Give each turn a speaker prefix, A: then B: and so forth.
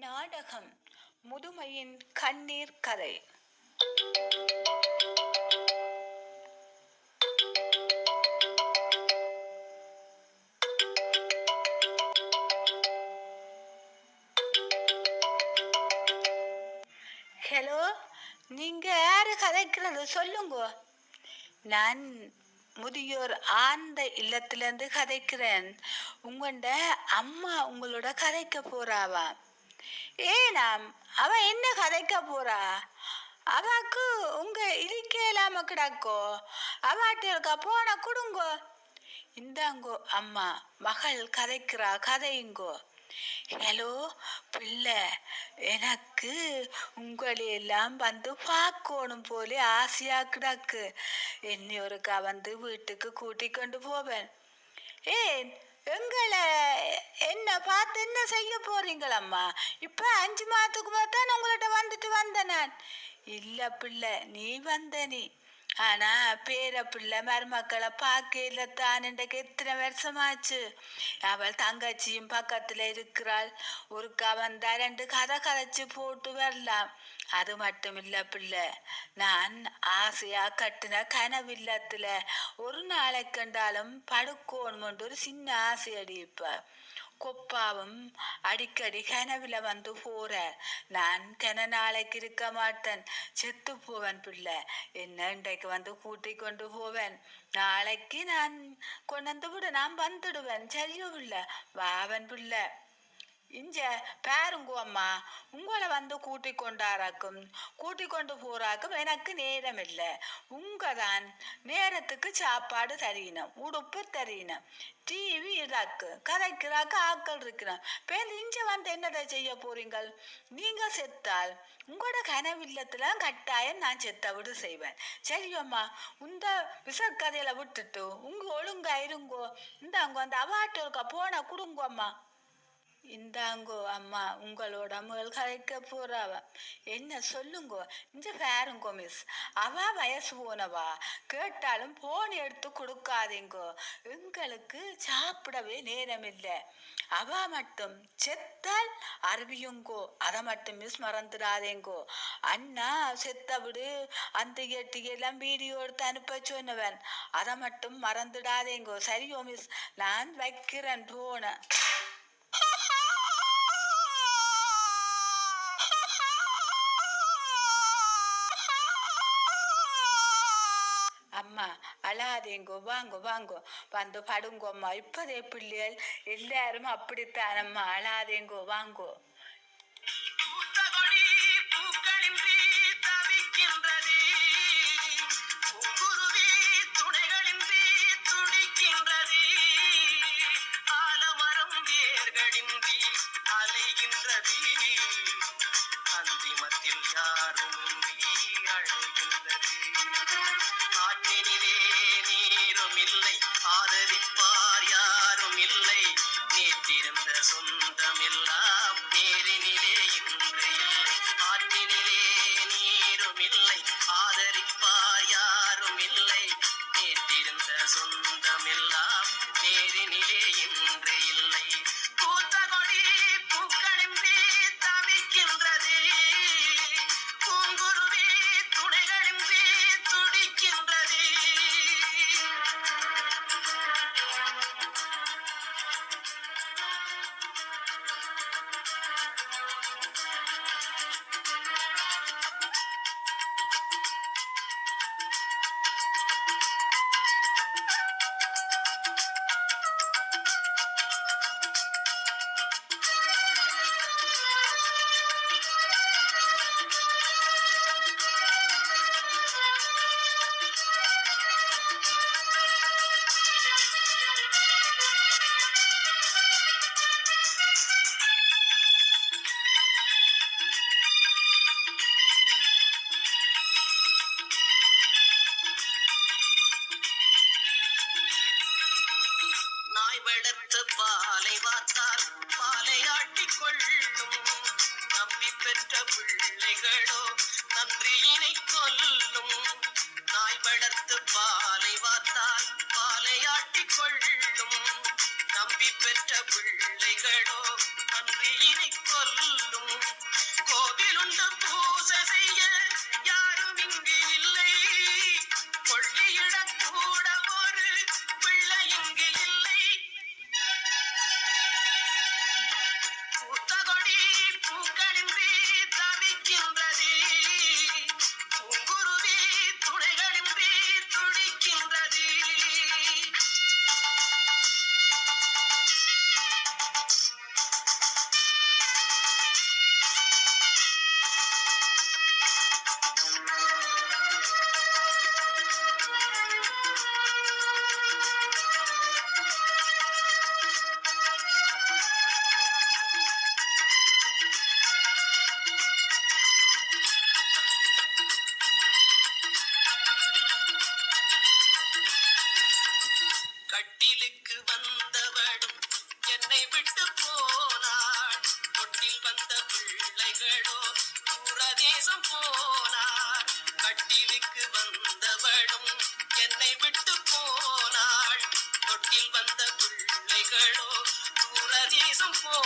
A: நாடகம் முதுமையின் கண்ணீர் கதை. ஹலோ நீங்க யாரு கதைக்கிறது? சொல்லுங்க. நான் முதியோர் ஆழ்ந்த இல்லத்திலேருந்து கதைக்கிறேன். உங்கள்ட அம்மா உங்களோட கதைக்க போறாவா? ஏனாம் அவ என்ன கதைக்க போறா? அவாக்கு உங்க இருக்க இல்லாம கிடக்கோ? அவாட்ட போன கொடுங்கோ? இந்தாங்கோ அம்மா மகள் கதைக்கிறா கதையுங்கோ. ஹலோ பிள்ளை எனக்கு உங்களையெல்லாம் வந்து பார்க்கணும் போல ஆசையா கிடக்கு. என்னை ஒருக்கா வந்து வீட்டுக்கு கூட்டிக் கொண்டு போவேன். ஏன்? எங்களை என்ன பார்த்து என்ன செய்ய போறீங்களம்மா? இப்போ அஞ்சு மாதத்துக்கு தான் உங்கள்கிட்ட வந்துட்டு வந்தேன் நான். இல்லை பிள்ளை நீ வந்த நீ. ஆனா பேர பிள்ளை மருமக்களை பார்க்கல தான் இன்றைக்கு எத்தனை வருஷமாச்சு? அவள் தங்கச்சியும் பக்கத்துல இருக்கிறாள். ஒருக்கா வந்தா ரெண்டு கதை கதைச்சு போட்டு வரலாம். அது மட்டும் இல்ல பிள்ளை நான் ஆசையா கட்டின கனவு இல்லத்துல ஒரு நாளைக்கு கண்டாலும் படுக்கணுமென்று ஒரு சின்ன ஆசை அடிப்ப கொப்பாவும் அடிக்கடி கனவுல வந்து போற. நான் கன நாளைக்கு இருக்க மாட்டேன். செத்து போவேன் பிள்ளை. என்ன இன்றைக்கு வந்து கூட்டி கொண்டு போவேன்? நாளைக்கு நான் கொண்டு வந்து விட. நான் வந்துடுவேன். சரியோ பிள்ளை. வாவன் பிள்ளை. இஞ்ச பாருங்கோ அம்மா உங்களை வந்து கூட்டி கொண்டாராக்கும் கூட்டி கொண்டு போறாக்கும் எனக்கு நேரம் இல்லை உங்க தான் நேரத்துக்கு சாப்பாடு தரீனம் உடுப்பு தரீனம் டிவி இதாக்கு கதைக்கிறாக்கு ஆக்கள் இருக்கிறோம் பேர் இஞ்ச வந்து என்னதை செய்ய போறீங்கள்? நீங்க செத்தால் உங்களோட கனவில்லத்துல கட்டாயம் நான் செத்த விடு செய்வேன் சரியம்மா இந்த விசக்கதையில விட்டுட்டு உங்க ஒழுங்கா இருங்கோ. இந்த அவங்க அந்த அவாட்டோருக்கா போன குடுங்கோம்மா இந்தாங்கோ அம்மா உங்களோட மகள் கலைக்க போறாவ. என்ன சொல்லுங்கோ இந்த பாருங்கோ மிஸ் அவ வயசு போனவா? கேட்டாலும் போன் எடுத்து கொடுக்காதீங்கோ. எங்களுக்கு சாப்பிடவே நேரம் இல்லை அவ மட்டும் செத்தால் அறிவியுங்கோ அதை மட்டும் மிஸ் மறந்துடாதேங்கோ. அண்ணா செத்த விடு. அந்த எட்டியெல்லாம் வீடியோ எடுத்து அனுப்ப சொன்னவன். அதை மட்டும் மறந்துடாதேங்கோ. சரியோ மிஸ் நான் வைக்கிறேன் போன அழாதீங்கோ வாங்கோ வாங்கோ வந்து படுங்கோம்மா. இப்போதே பிள்ளைகள் எல்லாரும் அப்படித்தானம்மா அழாதீங்கோ வாங்கோ
B: பூத்தகொடி அந்திமத்தில் யாரும் அழுகின்றது. ஆதரிப்பார் பிள்ளைகளோ நன்றியினை கொல்லும் நாய் வளர்த்து பாலை வார்த்தால் பாலையாட்டி கொள்ளும். நம்பி பெற்ற பிள்ளைகளோ வந்தவளோ புறதேசம் போனாள் கட்டிலுக்கு வந்தவளும் என்னை விட்டு போனாள். தொட்டில் வந்த பிள்ளைகளோ புறதேசம் போ